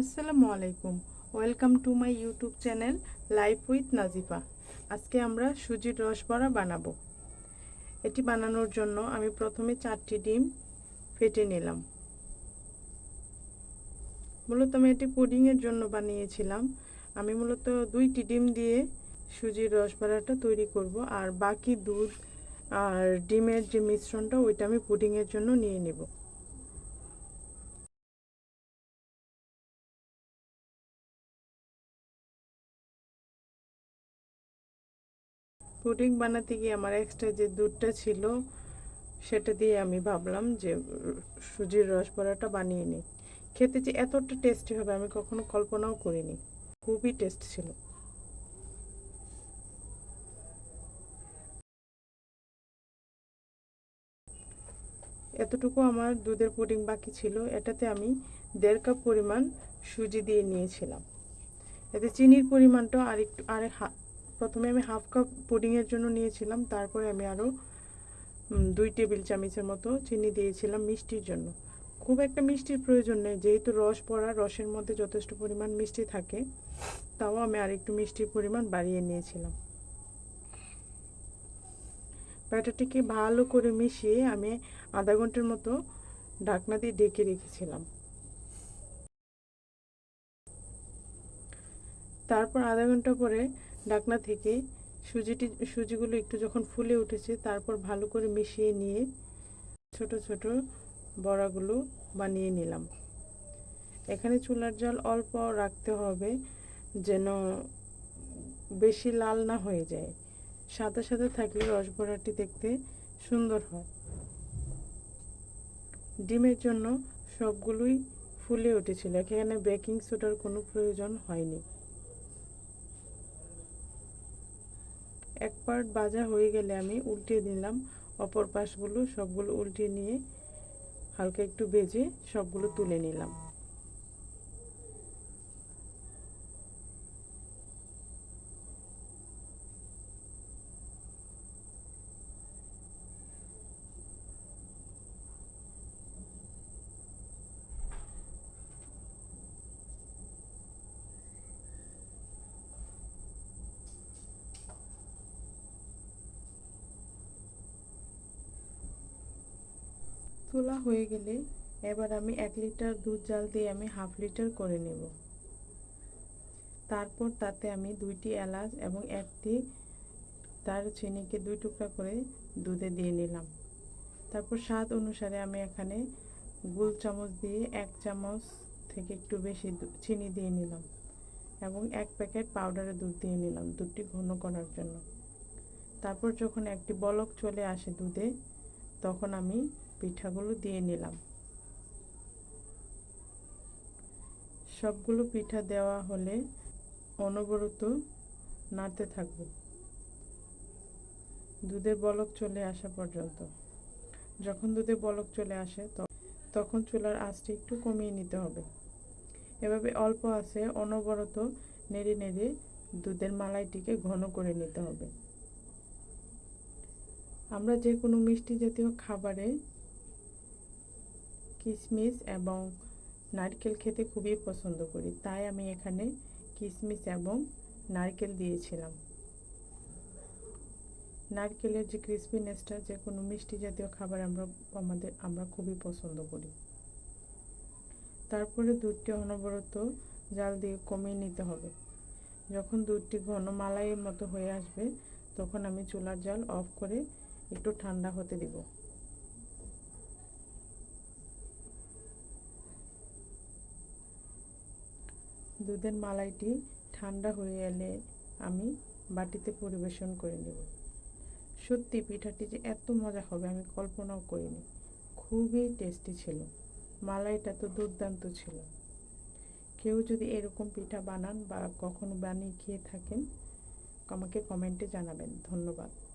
আসসালামু আলাইকুম। Welcome to my YouTube channel life with Nazifa আজকে আমরা সুজির রসবড়া বানাবো। এটি বানানোর জন্য আমি প্রথমে চারটি ডিম ফেটে নিলাম। মূলত আমি এটি পুডিংয়ের জন্য বানিয়েছিলাম। আমি মূলত দুইটি ডিম দিয়ে সুজির রসবড়াটা তৈরি করব আর বাকি দুধ আর ডিমের যে মিশ্রণটা, ওইটা আমি পুডিংয়ের জন্য নিয়ে নেব। পুডিং বানাতে গিয়ে আমার এক্সট্রা যে দুধটা ছিল, সেটা দিয়ে আমি ভাবলাম যে, সুজির রস বড়াটা বানিয়ে নিই। খেতে যে এতটা টেস্টি হবে আমি কখনো কল্পনাও করিনি। খুবই টেস্ট ছিল। এতটুকু আমার দুধের পুডিং বাকি ছিল। এটাতে আমি দেড় কাপ পরিমাণ সুজি দিয়ে নিয়েছিলাম। এতে চিনির পরিমাণটা আর একটু আর প্রথমে আমি হাফ কাপ পুডিংয়ের জন্য নিয়েছিলাম, তারপরে আমি আরও দুই টেবিল চামচের মতো চিনি দিয়েছিলাম মিষ্টির জন্য। খুব একটা মিষ্টির প্রয়োজন নেই, যেহেতু রস পড়া রসের মধ্যে যথেষ্ট পরিমাণ মিষ্টি থাকে, তাও আমি আর একটু মিষ্টির পরিমাণ বাড়িয়ে নিয়েছিলাম। ব্যাটারটিকে ভালো করে মিশিয়ে আমি আধা ঘণ্টার মতো ঢাকনা দিয়ে ডেকে রেখেছিলাম। তারপর আধা ঘণ্টা পরে ঢাকনা থেকে সুজিটি, সুজিগুলো একটু যখন ফুলে উঠেছে, তারপর ভালো করে মিশিয়ে নিয়ে ছোট ছোট বড়াগুলো বানিয়ে নিলাম। এখানে চুলার জল অল্প রাখতে হবে যেন বেশি লাল না হয়ে যায়। সাদা সাদা থাকলে রসবড়াটি দেখতে সুন্দর হয়। ডিমের জন্য সবগুলোই ফুলে উঠেছিল। এখানে বেকিং সোডার কোনো প্রয়োজন হয়নি। এক পার্ট বাজা হয়ে গেলে আমি উল্টে দিলাম। অপর পাশগুলো সবগুলো উল্টে নিয়ে হালকা একটু ভেজে সবগুলো তুলে নিলাম। তোলা হয়ে গেলে এবার আমি এক লিটার দুধ জাল দিয়ে আমি হাফ লিটার করে নেব। তারপর তাতে আমি দুইটি এলাচ এবং একটি তার চিনিকে দুই টুকরা করে দুধে দিয়ে নিলাম। তারপর স্বাদ অনুসারে আমি এখানে গুল চামচ দিয়ে এক চামচ থেকে একটু বেশি চিনি দিয়ে নিলাম এবং এক প্যাকেট পাউডারের দুধ দিয়ে নিলাম দুধটি ঘন করার জন্য। তারপর যখন একটি বলক চলে আসে দুধে, তখন আমি পিঠাগুলো দিয়ে নিলাম। সবগুলো পিঠা দেওয়া হলে অনবরত নাড়তে থাকব। দুধের বলক চলে আসা পর্যন্ত। যখন দুধের বলক চলে আসে তখন চুলার আঁচটি একটু কমিয়ে নিতে হবে। এভাবে অল্প আছে, অনবরত নেড়ে নেড়ে দুধের মালাইটিকে ঘন করে নিতে হবে। আমরা যে কোনো মিষ্টি জাতীয় খাবারে কিশমিশ এবং নারকেল খেতে খুবই পছন্দ করি। তাই আমি এখানে কিশমিশ এবং নারকেল দিয়েছিলাম। নারকেলের যে ক্রিসপিনেসটা যে কোনো মিষ্টি জাতীয় খাবার আমরা, আমাদের, আমরা খুবই পছন্দ করি। তারপরে দুধটি অনবরত জাল দিয়ে কমিয়ে নিতে হবে। যখন দুধটি ঘন মালাইয়ের মতো হয়ে আসবে, তখন আমি চুলার জাল অফ করে একটু ঠান্ডা হতে দিব। দুধের মালাইটি ঠান্ডা হয়ে এলে আমি বাটিতে পরিবেশন করে নেব। সত্যি পিঠাটি যে এত মজা হবে আমি কল্পনাও করিনি। খুবই টেস্টি ছিল। মালাইটা তো দুর্দান্ত ছিল। কেউ যদি এরকম পিঠা বানান বা কখনো বানিয়ে খেয়ে থাকেন, আমাকে কমেন্টে জানাবেন। ধন্যবাদ।